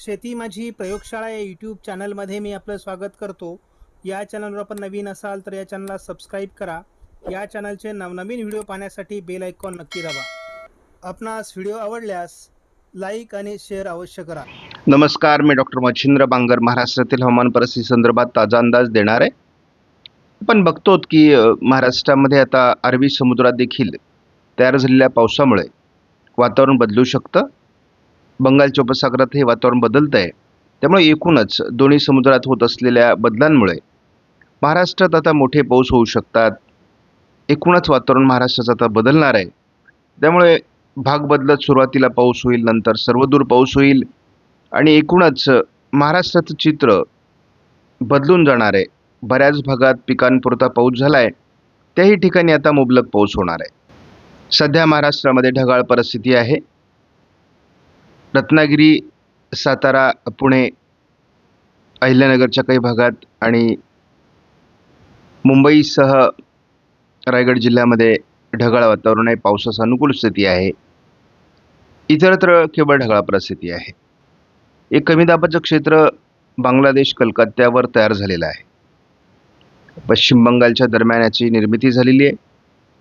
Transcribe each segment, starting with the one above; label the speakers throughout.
Speaker 1: शेती माझी प्रयोगशाळा या यूट्यूब चॅनलमध्ये मी आपलं स्वागत करतो. या चॅनलवर आपण नवीन असाल तर या चॅनलला सबस्क्राईब करा. या चॅनलचे नवनवीन व्हिडिओ पाहण्यासाठी बेल आयकॉन नक्की दाबा. आपणास व्हिडिओ आवडल्यास लाईक आणि शेअर अवश्य करा.
Speaker 2: नमस्कार मी डॉक्टर मच्छिंद्र बांगर महाराष्ट्रातील हवामान परिस्थिती संदर्भात ताजा अंदाज देणार आहे. आपण बघतो की महाराष्ट्रामध्ये आता अरबी समुद्रात देखील तयार झालेल्या पावसामुळे वातावरण बदलू शकतं. बंगालच्या उपसागरात हे वातावरण बदलतं आहे त्यामुळे एकूणच दोन्ही समुद्रात होत असलेल्या बदलांमुळे महाराष्ट्रात आता मोठे पाऊस होऊ शकतात. एकूणच वातावरण महाराष्ट्राचं आता बदलणार आहे. त्यामुळे भाग बदलत सुरुवातीला पाऊस होईल नंतर सर्वदूर पाऊस होईल आणि एकूणच महाराष्ट्राचं चित्र बदलून जाणार आहे. बऱ्याच भागात पिकांपुरता पाऊस झाला आहे त्याही ठिकाणी आता मुबलक पाऊस होणार आहे. सध्या महाराष्ट्रामध्ये ढगाळ परिस्थिती आहे. रत्नागिरी सातारा पुणे अहिल्यानगरच्या काही भागात आणि मुंबईसह रायगड जिल्ह्यामध्ये ढगाळ वातावरण आहे. पावसास अनुकूल स्थिती आहे. इतरत्र केवळ ढगाळ परिस्थिती आहे. एक कमी दाबाचं क्षेत्र बांगलादेश कलकत्त्यावर तयार झालेलं आहे. पश्चिम बंगालच्या दरम्यान याची निर्मिती झालेली आहे.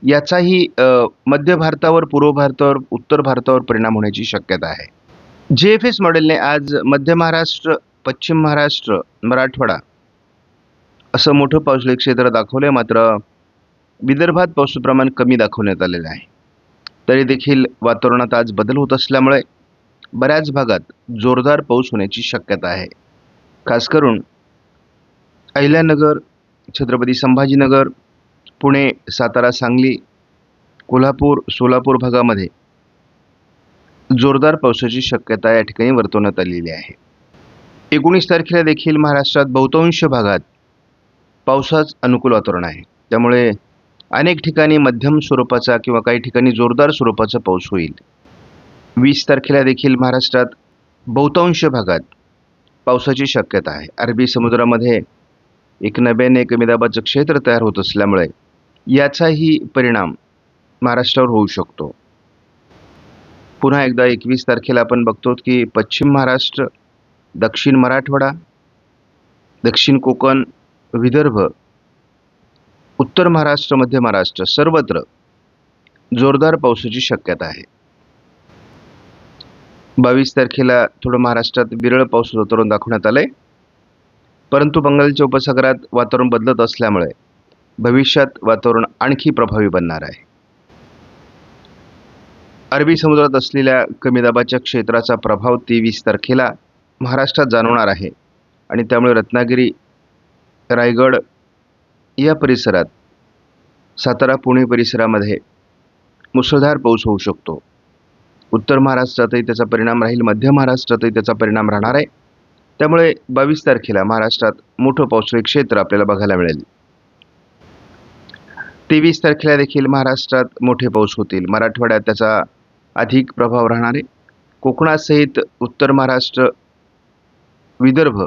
Speaker 2: याचाही मध्य भारतावर पूर्व भारतावर उत्तर भारतावर परिणाम होण्याची शक्यता आहे. जे एफ एस मॉडेलने आज मध्य महाराष्ट्र पश्चिम महाराष्ट्र मराठवाडा असं मोठं पावसाळी क्षेत्र दाखवलं आहे मात्र विदर्भात पाऊस प्रमाण कमी दाखवण्यात आलेलं आहे. तरी देखील वातावरणात आज बदल होत असल्यामुळे बऱ्याच भागात जोरदार पाऊस होण्याची शक्यता आहे. खास करून अहिल्यानगर छत्रपती संभाजीनगर पुणे सातारा सांगली कोल्हापूर सोलापूर भागामध्ये जोरदार पावसाची शक्यता या ठिकाणी वर्तवण्यात आलेली आहे. एकोणीस तारखेला देखील महाराष्ट्रात बहुतांश भागात पावसाच अनुकूल वातावरण आहे. त्यामुळे अनेक ठिकाणी मध्यम स्वरूपाचा किंवा काही ठिकाणी जोरदार स्वरूपाचा पाऊस होईल. वीस तारखेला देखील महाराष्ट्रात बहुतांश भागात पावसाची शक्यता आहे. अरबी समुद्रामध्ये एक नव्याने कमी दाबाचं क्षेत्र तयार होत असल्यामुळे याचाही परिणाम महाराष्ट्रावर होऊ शकतो. पुन्हा एकदा एकवीस तारखेला आपण बघतो की पश्चिम महाराष्ट्र दक्षिण मराठवाडा दक्षिण कोकण विदर्भ उत्तर महाराष्ट्र मध्य महाराष्ट्र सर्वत्र जोरदार पावसाची शक्यता आहे. बावीस तारखेला थोडं महाराष्ट्रात विरळ पाऊस वातावरण दाखवण्यात आलंय. परंतु बंगालच्या उपसागरात वातावरण बदलत असल्यामुळे भविष्यात वातावरण आणखी प्रभावी बनणार आहे. अरबी समुद्रात असलेल्या कमी दाबाच्या क्षेत्राचा प्रभाव तेवीस तारखेला महाराष्ट्रात जाणवणार आहे. आणि त्यामुळे रत्नागिरी रायगड या परिसरात सातारा पुणे परिसरामध्ये मुसळधार पाऊस होऊ शकतो. उत्तर महाराष्ट्रातही त्याचा परिणाम राहील मध्य महाराष्ट्रातही त्याचा परिणाम राहणार आहे. त्यामुळे बावीस तारखेला महाराष्ट्रात मोठं पावसाळी क्षेत्र आपल्याला बघायला मिळेल. तेवीस तारखेला देखील महाराष्ट्रात मोठे पाऊस होतील. मराठवाड्यात त्याचा अधिक प्रभाव राहणार. आहे कोकणासहित उत्तर महाराष्ट्र विदर्भ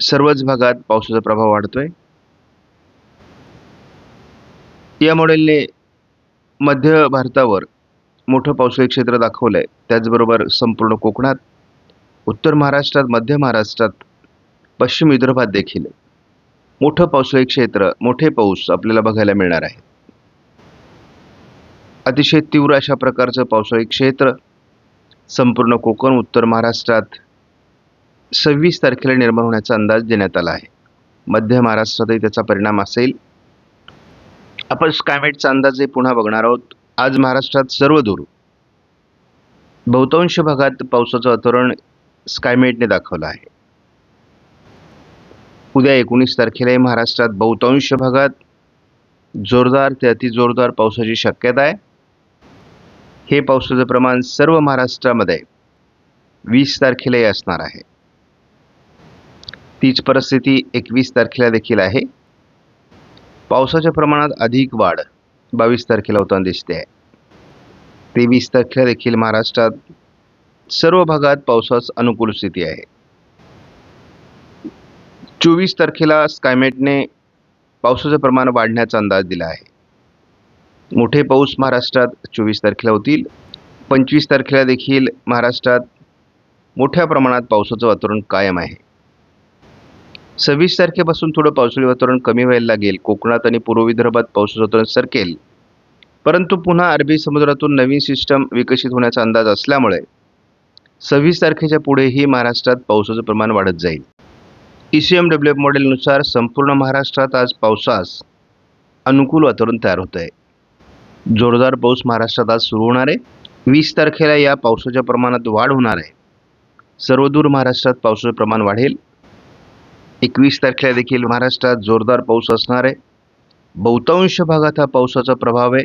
Speaker 2: सर्वच भागात पावसाचा प्रभाव वाढतो आहे या मॉडेलने मध्य भारतावर मोठं पावसाळी क्षेत्र दाखवलं आहे त्याचबरोबर संपूर्ण कोकणात उत्तर महाराष्ट्रात मध्य महाराष्ट्रात पश्चिम विदर्भात देखील मोठं पावसाळी क्षेत्र मोठे पाऊस आपल्याला बघायला मिळणार आहे. अतिशय तीव्र अशा प्रकारचं पावसाळी क्षेत्र संपूर्ण कोकण उत्तर महाराष्ट्रात सव्वीस तारखेला निर्माण होण्याचा अंदाज देण्यात आला आहे. मध्य महाराष्ट्रातही त्याचा परिणाम असेल. आपण स्कायमेटचा अंदाजही पुन्हा बघणार आहोत. आज महाराष्ट्रात सर्वदूर बहुतांश भागात पावसाचं वातावरण स्कायमेटने दाखवलं आहे. उद्या एकोणीस तारखेलाही महाराष्ट्रात बहुतांश भागात जोरदार ते अतिजोरदार पावसाची शक्यता आहे. हे पावसाचं प्रमाण सर्व महाराष्ट्रामध्ये वीस तारखेलाही असणार आहे. तीच परिस्थिती एकवीस तारखेला देखील आहे. पावसाच्या प्रमाणात अधिक वाढ बावीस तारखेला होताना दिसते आहे. तेवीस तारखेला देखील महाराष्ट्रात सर्व भागात पावसास अनुकूल स्थिती आहे. चोवीस तारखेला स्कायमेटने पावसाचं प्रमाण वाढण्याचा अंदाज दिला आहे. मोठे पाऊस महाराष्ट्रात चोवीस तारखेला होतील. पंचवीस तारखेला देखील महाराष्ट्रात मोठ्या प्रमाणात पावसाचं वातावरण कायम आहे. सव्वीस तारखेपासून थोडं पावसाळी वातावरण कमी व्हायला लागेल. कोकणात आणि पूर्व विदर्भात पावसाचं वातावरण सरकेल. परंतु पुन्हा अरबी समुद्रातून नवीन सिस्टम विकसित होण्याचा अंदाज असल्यामुळे सव्वीस तारखेच्या पुढेही महाराष्ट्रात पावसाचं प्रमाण वाढत जाईल. E C M W F मॉडेलनुसार संपूर्ण महाराष्ट्रात आज पावसास अनुकूल वातावरण तयार होत आहे जोरदार पाऊस महाराष्ट्रात आज सुरू होणार आहे. वीस तारखेला या पावसाच्या प्रमाणात वाढ होणार आहे. सर्वदूर महाराष्ट्रात पावसाचं प्रमाण वाढेल. एकवीस तारखेला देखील महाराष्ट्रात जोरदार पाऊस असणार आहे. बहुतांश भागात हा पावसाचा प्रभाव आहे.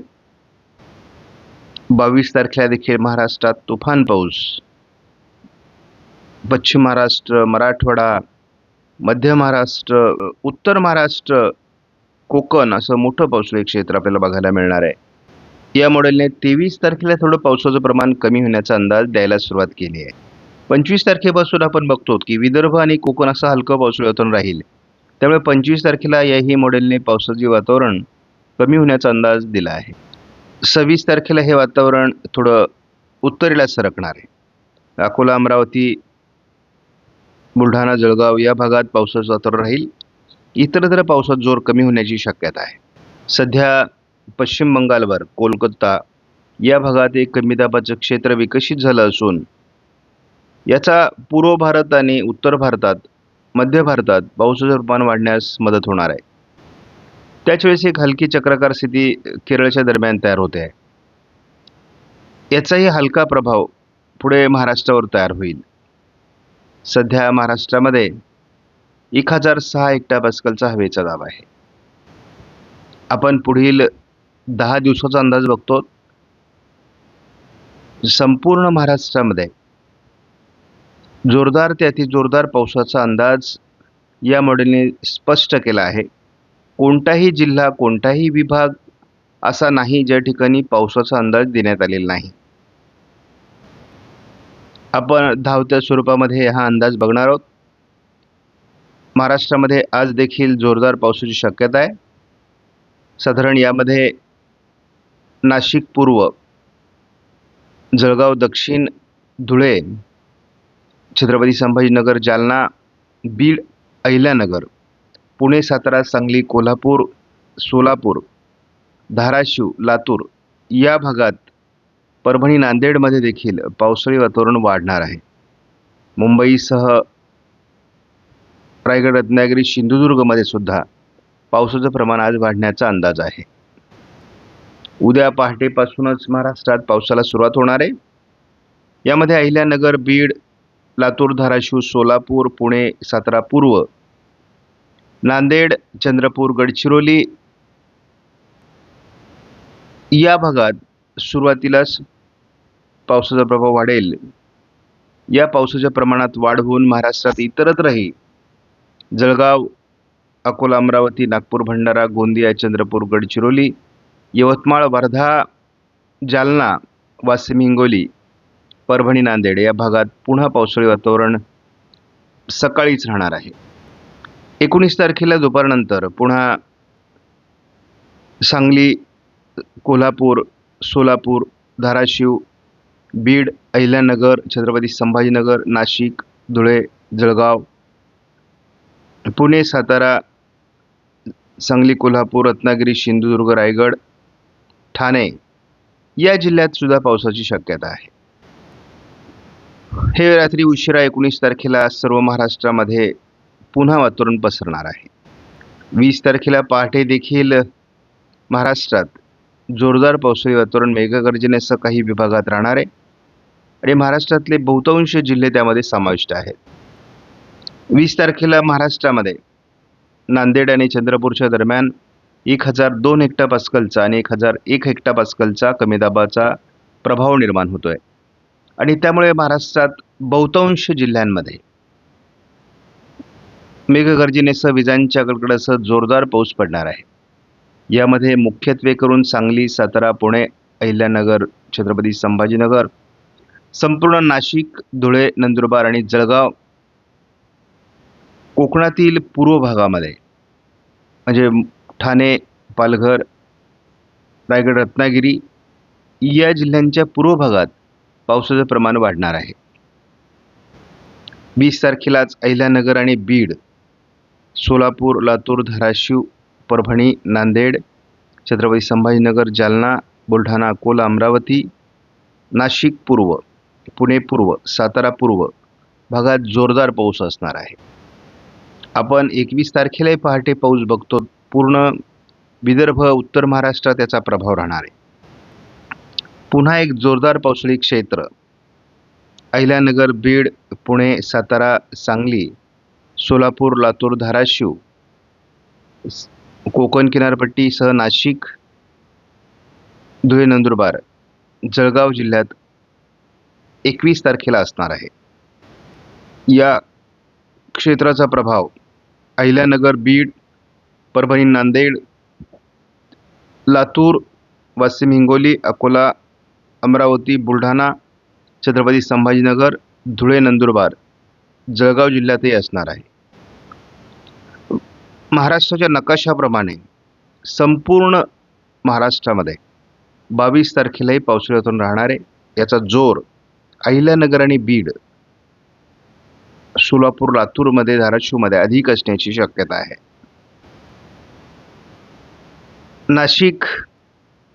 Speaker 2: बावीस तारखेला देखील महाराष्ट्रात तुफान पाऊस. पश्चिम महाराष्ट्र मराठवाडा मध्य महाराष्ट्र उत्तर महाराष्ट्र कोकण असं मोठं पावसाळी क्षेत्र आपल्याला बघायला मिळणार आहे. या मॉडेलने तेवीस तारखेला थोडं पावसाचं प्रमाण कमी होण्याचा अंदाज द्यायला सुरुवात केली आहे. पंचवीस तारखेपासून आपण बघतो की विदर्भ आणि कोकण असं हलकं पावसाळी वातावरण राहील. त्यामुळे पंचवीस तारखेला याही मॉडेलने पावसाचे वातावरण कमी होण्याचा अंदाज दिला आहे. सव्वीस तारखेला हे वातावरण थोडं उत्तरेला सरकणार आहे. अकोला अमरावती बुलढाणा जळगाव या भागात पावसाचं वातावरण राहील. इतरत्र पावसात जोर कमी होण्याची शक्यता आहे. सध्या पश्चिम बंगालवर कोलकाता या भागात एक कमी दाबाचं क्षेत्र विकसित झालं असून याचा पूर्व भारत आणि उत्तर भारतात मध्य भारतात पावसाचं प्रमाण वाढण्यास मदत होणार आहे. त्याचवेळेस एक हलकी चक्राकार स्थिती केरळच्या दरम्यान तयार होते. आहे याचाही हलका प्रभाव पुढे महाराष्ट्रावर तयार होईल. सध्या महाराष्ट्रामध्ये एक हजार सहा हेक्टर पास्कलचा हवेचा दाब आहे. आपण पुढील दहा दिवसाचा अंदाज बघतो. संपूर्ण महाराष्ट्रामध्ये जोरदार ते अतिजोरदार पावसाचा अंदाज या मॉडेलने स्पष्ट केला आहे. कोणताही जिल्हा कोणताही विभाग असा नाही ज्या ठिकाणी पावसाचा अंदाज देण्यात आलेला नाही. आपण धावत्या स्वरूपामध्ये हा अंदाज बघणार आहोत. महाराष्ट्रामध्ये आज देखील जोरदार पावसाची शक्यता आहे. साधारण यामध्ये नाशिक पूर्व जळगाव दक्षिण धुळे छत्रपती संभाजीनगर जालना बीड अहिल्यानगर पुणे सातारा सांगली कोल्हापूर सोलापूर धाराशिव लातूर या भागात परभणी नांदेडमध्ये देखील पावसाळी वातावरण वाढणार आहे. मुंबईसह रायगड रत्नागिरी सिंधुदुर्गमध्ये सुद्धा पावसाचं प्रमाण आज वाढण्याचा अंदाज आहे. उद्या पहाटेपासूनच महाराष्ट्रात पावसाला सुरुवात होणार आहे. यामध्ये अहिल्यानगर बीड लातूर धाराशिव सोलापूर पुणे सातारा पूर्व नांदेड चंद्रपूर गडचिरोली या भागात सुरुवातीलाच पावसाचा प्रभाव वाढेल. या पावसाच्या प्रमाणात वाढ होऊन महाराष्ट्रात इतरत्रही जळगाव अकोला अमरावती नागपूर भंडारा गोंदिया चंद्रपूर गडचिरोली यवतमाळ वर्धा जालना वाशिम हिंगोली परभणी नांदेड या भागात पुन्हा पावसाळी वातावरण सकाळीच राहणार आहे. एकोणीस तारखेला दुपारनंतर पुन्हा सांगली कोल्हापूर सोलापूर धाराशिव बीड अहिल्यानगर छत्रपती संभाजीनगर नाशिक धुळे जळगाव पुणे सातारा सांगली कोल्हापूर रत्नागिरी सिंधुदुर्ग रायगड ठाणे. या जिल्ह्यात सुद्धा पावसाची शक्यता आहे. हे रात्री उशिरा एकोणीस तारखेला सर्व महाराष्ट्रामध्ये पुन्हा वातावरण पसरणार आहे. वीस तारखेला पहाटे देखील महाराष्ट्रात जोरदार पावसाळी वातावरण मेघगर्जनेसह काही विभागात राहणार आहे. आणि महाराष्ट्रातले बहुतांश जिल्हे त्यामध्ये समाविष्ट आहेत. वीस तारखेला महाराष्ट्रामध्ये नांदेड आणि चंद्रपूरच्या दरम्यान एक हजार दोन हेक्टर पास्कलचा आणि एक हजार एक हेक्टर पास्कलचा कमी दाबाचा प्रभाव निर्माण होतो आहे आणि त्यामुळे महाराष्ट्रात बहुतांश जिल्ह्यांमध्ये मेघगर्जनेसह विजांच्या कडकडासह जोरदार पाऊस पडणार आहे. यामध्ये मुख्यत्वे करून सांगली सातारा पुणे अहिल्यानगर छत्रपती संभाजीनगर संपूर्ण नाशिक धुळे नंदुरबार आणि जळगाव कोकणातील पूर्व भागामध्ये म्हणजे ठाणे पालघर रायगड रत्नागिरी या जिल्ह्यांच्या पूर्व भागात पावसाचं प्रमाण वाढणार आहे. वीस तारखेलाच अहिल्यानगर आणि बीड सोलापूर लातूर धाराशिव परभणी नांदेड छत्रपती संभाजीनगर जालना बुलढाणा अकोला अमरावती नाशिक पूर्व पुणे पूर्व सातारा पूर्व भागात जोरदार पाऊस असणार आहे. आपण एकवीस तारखेलाही पहाटे पाऊस बघतो पूर्ण विदर्भ उत्तर महाराष्ट्रात त्याचा प्रभाव राहणार आहे. पुन्हा एक जोरदार पावसाळी क्षेत्र. अहिल्यानगर बीड पुणे सातारा सांगली सोलापूर लातूर धाराशिव कोकण किनारपट्टीसह नाशिक धुळे नंदुरबार जळगाव जिल्ह्यात एकवीस तारखेला असणार आहे. या क्षेत्राचा प्रभाव अहिल्यानगर बीड परभणी नांदेड लातूर वाशिम हिंगोली अकोला अमरावती बुलढाणा छत्रपती संभाजीनगर धुळे नंदुरबार जळगाव जिल्ह्यातही असणार आहे. महाराष्ट्राच्या नकाशाप्रमाणे संपूर्ण महाराष्ट्रामध्ये बावीस तारखेलाही पावसाळ्यातून राहणारे राहणार आहे याचा जोर अहिल्यानगर आणि बीड सोलापूर लातूरमध्ये धाराशिवमध्ये अधिक असण्याची शक्यता आहे. नाशिक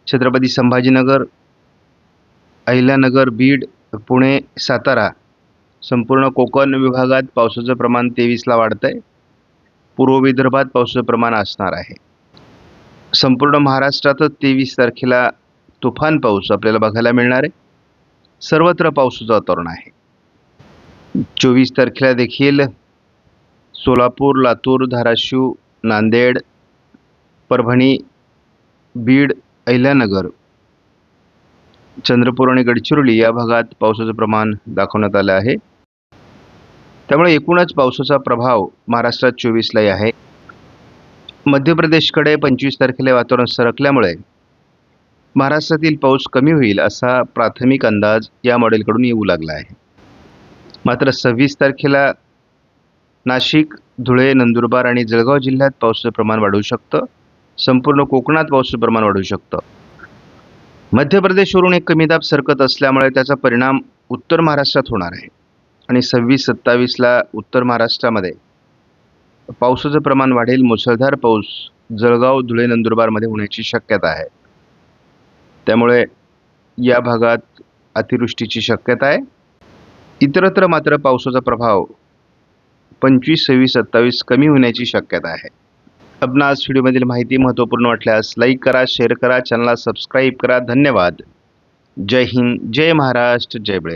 Speaker 2: छत्रपती संभाजीनगर अहिल्यानगर बीड पुणे सातारा. संपूर्ण कोकण विभागात पावसाचं प्रमाण तेवीसला वाढतं आहे पूर्व विदर्भात पावसाचं प्रमाण असणार आहे. संपूर्ण महाराष्ट्रातच तेवीस तारखेला तुफान पाऊस आपल्याला बघायला मिळणार आहे. सर्वत्र पावसाचं वातावरण आहे. चोवीस तारखेला देखील सोलापूर लातूर धाराशिव नांदेड परभणी बीड अहिल्यानगर चंद्रपूर आणि गडचिरोली या भागात पावसाचं प्रमाण दाखवण्यात आलं आहे. त्यामुळे एकूणच पावसाचा प्रभाव महाराष्ट्रात चोवीसलाही आहे. मध्य प्रदेशकडे पंचवीस तारखेला वातावरण सरकल्यामुळे महाराष्ट्रातील पाऊस कमी होईल असा प्राथमिक अंदाज या मॉडेलकडून येऊ लागला आहे. मात्र सव्वीस तारखेला नाशिक धुळे नंदुरबार आणि जळगाव जिल्ह्यात पावसाचं प्रमाण वाढू शकतं. संपूर्ण कोकणात पावसाचं प्रमाण वाढू शकतं. मध्य प्रदेशवरून एक कमी दाब सरकत असल्यामुळे त्याचा परिणाम उत्तर महाराष्ट्रात होणार आहे. आणि सव्वीस सत्तावीसला उत्तर महाराष्ट्रामध्ये पावसाचं प्रमाण वाढेल. मुसळधार पाऊस जळगाव धुळे नंदुरबारमध्ये होण्याची शक्यता आहे. त्यामुळे या भागात अतिवृष्टीची शक्यता आहे. इतरत्र मात्र पावसाचा प्रभाव पंचवीस सव्वीस सत्तावीस कमी होण्याची शक्यता आहे. आपणास व्हिडिओमधील माहिती महत्त्वपूर्ण वाटल्यास लाईक करा शेअर करा चॅनलला सबस्क्राईब करा. धन्यवाद. जय हिंद जय महाराष्ट्र जय बळे